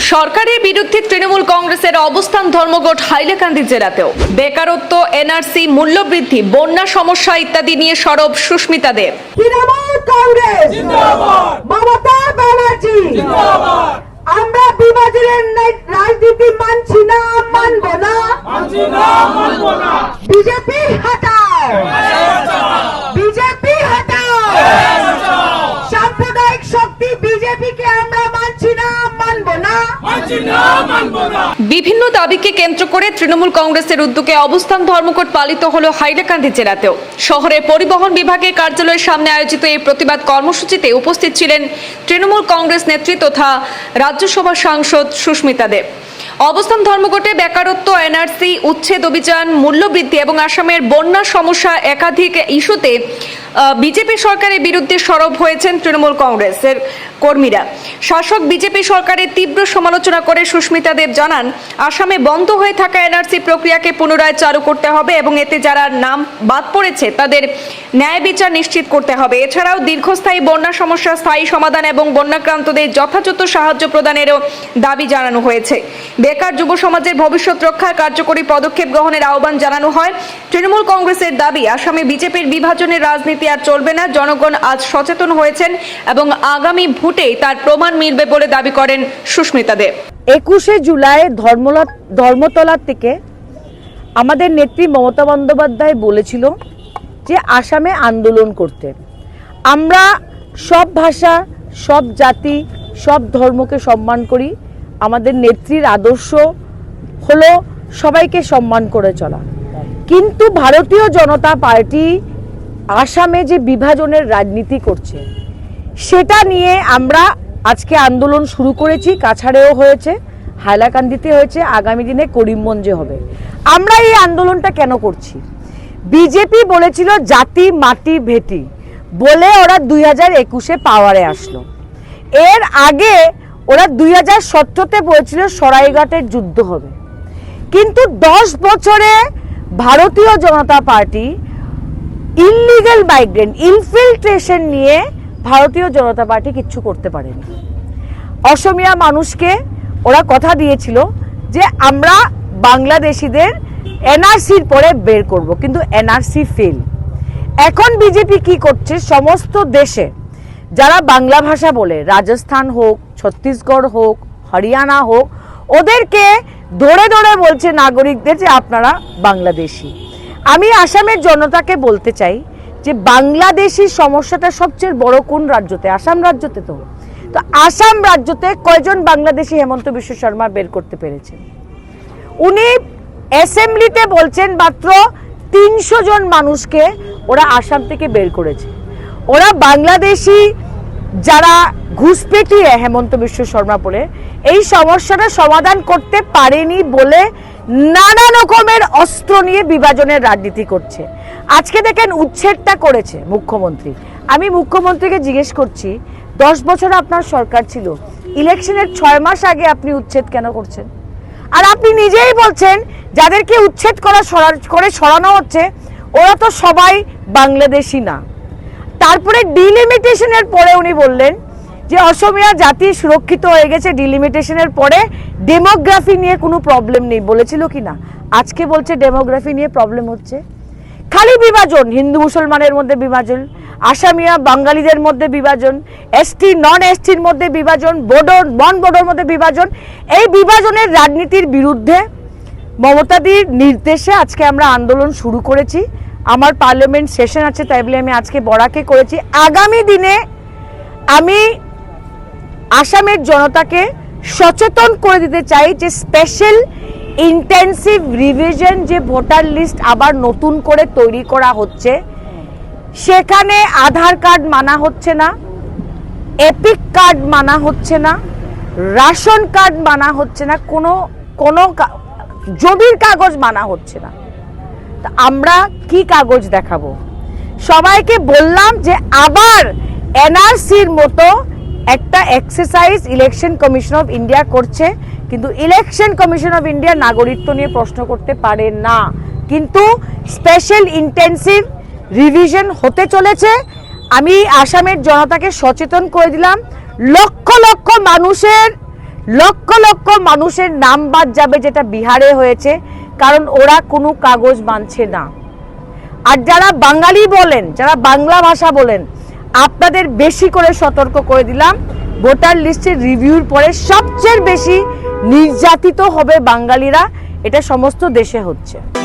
সরকারের বিরুদ্ধে তৃণমূল কংগ্রেসের অবস্থান ধর্মঘট হাইলাকান্দি জেলাতেও। বেকারত্ব এনআরসি মূল্যবৃদ্ধি বন্যা সমস্যা ইত্যাদি নিয়ে সরব সুস্মিতা দেব। তৃণমূল কংগ্রেস! মমতা ব্যানার্জি! আমরা বিভাজনের নে- রাজনীতি মানছি না মানব না। বিজেপি হটাও বিজেপি হটাও সাম্প্রদায়িক শক্তি বিজেপিকে আমরা মানছি না মানব না বিভিন্ন দাবিকে কেন্দ্র করে তৃণমূল কংগ্রেসের উদ্যোগে অবস্থান ধর্মঘট পালিত হল হাইলাকান্দি জেলাতেও। শহরের পরিবহন বিভাগের কার্যালয়ের সামনে আয়োজিত এই প্রতিবাদ কর্মসূচিতে উপস্থিত ছিলেন তৃণমূল কংগ্রেস নেত্রী তথা রাজ্যসভা সাংসদ সুস্মিতা দেব অবস্থান ধর্মঘটে বেকারত্ব, এনআরসি, উচ্ছেদ অভিযান, মূল্যবৃদ্ধি এবং আসামের বন্যা সমস্যা একাধিক ইস্যুতে বিজেপি সরকারের বিরুদ্ধে সরব হয়েছেন তৃণমূল কংগ্রেসের কর্মীরা। শাসক বিজেপি সরকারের তীব্র সমালোচনা করে সুস্মিতা দেব জানান, আসামে বন্ধ হয়ে থাকা এনআরসি প্রক্রিয়াকে পুনরায় চালু করতে হবে এবং এতে যারা নাম বাদ পড়েছে তাদের ন্যায় বিচার নিশ্চিত করতে হবে। এছাড়াও দীর্ঘস্থায়ী বন্যা সমস্যা, স্থায়ী সমাধান এবং বন্যাক্রান্তদের যথাযথ সাহায্য প্রদানেরও দাবি জানানো হয়েছে। বেকার যুব সমাজের ভবিষ্যৎ রক্ষার কার্যকরী পদক্ষেপ গ্রহণের আহ্বান জানানো হয়। তৃণমূল কংগ্রেসের দাবি, আসামে বিজেপির বিভাজনের রাজনীতি আর চলবে না। জনগণ আজ সচেতন হয়েছেন এবং আগামী ভোটে তার প্রমাণ মিলবে বলে দাবি করেন সুস্মিতা দেব একুশে জুলাই ধর্মলা ধর্মতলার থেকে আমাদের নেত্রী মমতা বন্দ্যোপাধ্যায় বলেছিল যে আসামে আন্দোলন করতে। আমরা সব ভাষা, সব জাতি, সব ধর্মকে সম্মান করি। আমাদের নেত্রীর আদর্শ হলো সবাইকে সম্মান করে চলা। কিন্তু ভারতীয় জনতা পার্টি আসামে যে বিভাজনের রাজনীতি করছে, সেটা নিয়ে আমরা আজকে আন্দোলন শুরু করেছি, কাছাড়েও হয়েছে, হাইলাকান্দিতে হয়েছে, আগামী দিনে করিমগঞ্জে হবে। আমরা এই আন্দোলনটা কেন করছি? বিজেপি বলেছিল জাতি, মাটি, ভেটি, বলে ওরা দুই হাজার একুশে পাওয়ারে আসলো। এর আগে ওরা দুই হাজার সতেরোতে বলেছিল সরাইঘাটের যুদ্ধ হবে। কিন্তু দশ বছরে Bharatiya Janata Party illegal migrant infiltration নিয়ে ভারতীয় জনতা পার্টি কিচ্ছু করতে পারেনি। অসমিয়া মানুষকে ওরা কথা দিয়েছিল যে আমরা বাংলাদেশিদের এনআরসির পরে বের করব, কিন্তু এনআরসি ফেল এখন বিজেপি কি করছে? সমস্ত দেশে যারা বাংলা ভাষা বলে, রাজস্থান হোক, ছত্তিশগড় হোক, হরিয়ানা হোক, ওদেরকে ধরে ধরে বলছে নাগরিকদের যে আপনারা বাংলাদেশি। আমি আসামের জনতাকে বলতে চাই যে বাংলাদেশি সমস্যাটা সবচেয়ে বড় কোন রাজ্যতে? আসাম রাজ্যতে তো। তো আসাম রাজ্যতে কয়জন বাংলাদেশি হেমন্ত বিশ্ব শর্মা বের করতে পেরেছেন? উনি অ্যাসেম্বলিতে বলছেন মাত্র তিনশো জন মানুষকে ওরা আসাম থেকে বের করেছে। ওরা বাংলাদেশি যারা ঘুষপেটিয়ে হেমন্ত বিশ্ব শর্মা বলে, এই সমস্যাটা সমাধান করতে পারেনি বলে নানা রকমের অস্ত্র নিয়ে বিভাজনের রাজনীতি করছে। আজকে দেখেন উচ্ছেদটা করেছে মুখ্যমন্ত্রী। আমি মুখ্যমন্ত্রীকে জিজ্ঞেস করছি, দশ বছর আপনার সরকার ছিল, ইলেকশনের ছয় মাস আগে আপনি উচ্ছেদ কেন করছেন? আর আপনি নিজেই বলছেন, যাদেরকে উচ্ছেদ করা করে সরানো হচ্ছে, ওরা তো সবাই বাংলাদেশি না। তারপরে ডিলিমিটেশনের পরে উনি বললেন যে অসমিয়া জাতি সুরক্ষিত হয়ে গেছে ডিলিমিটেশনের পরে ডেমোগ্রাফি নিয়ে কোনো প্রবলেম নেই, বলেছিল কি না? আজকে বলছে ডেমোগ্রাফি নিয়ে প্রবলেম হচ্ছে। খালি বিভাজন, হিন্দু মুসলমানের মধ্যে বিভাজন, আসামিয়া বাঙালিদের মধ্যে বিভাজন এসটি নন এসটির মধ্যে বিভাজন বোডো নন বোডোর মধ্যে বিভাজন। এই বিভাজনের রাজনীতির বিরুদ্ধে মমতাদির নির্দেশে আজকে আমরা আন্দোলন শুরু করেছি। আমার পার্লামেন্ট সেশন আছে, তাই বলে আমি আজকে বরাকে করেছি। আগামী দিনে আমি আসামের জনতাকে সচেতন করে দিতে চাই যে স্পেশাল ইন্টেন্সিভ রিভিশন যে ভোটার লিস্ট আবার নতুন করে তৈরি করা হচ্ছে, সেখানে আধার কার্ড মানা হচ্ছে না, এপিক কার্ড মানা হচ্ছে না, রেশন কার্ড মানা হচ্ছে না, কোনো কোনো জমির কাগজ মানা হচ্ছে না। তা আমরা কি কাগজ দেখাবো? সবাইকে বললাম যে আবার এনআরসির মতো একটা exercise election commission of India করছে, কিন্তু ইলেকশন কমিশন অফ ইন্ডিয়া নাগরিকত্ব নিয়ে প্রশ্ন করতে পারে না। কিন্তু স্পেশাল ইন্টেন্সিভ রিভিশন হতে চলেছে। আমি আসামের জনতাকে সচেতন করে দিলাম, লক্ষ লক্ষ মানুষের, লক্ষ লক্ষ মানুষের নাম বাদ যাবে যেটা বিহারে হয়েছে, কারণ ওরা কোনো কাগজ মানছে না। আর যারা বাঙালি বলেন, যারা বাংলা ভাষা বলেন আপনাদের বেশি করে সতর্ক করে দিলাম। ভোটার লিস্টের রিভিউর পরে সবচেয়ে বেশি নির্যাতিত হবে বাঙালিরা। এটা সমস্ত দেশে হচ্ছে।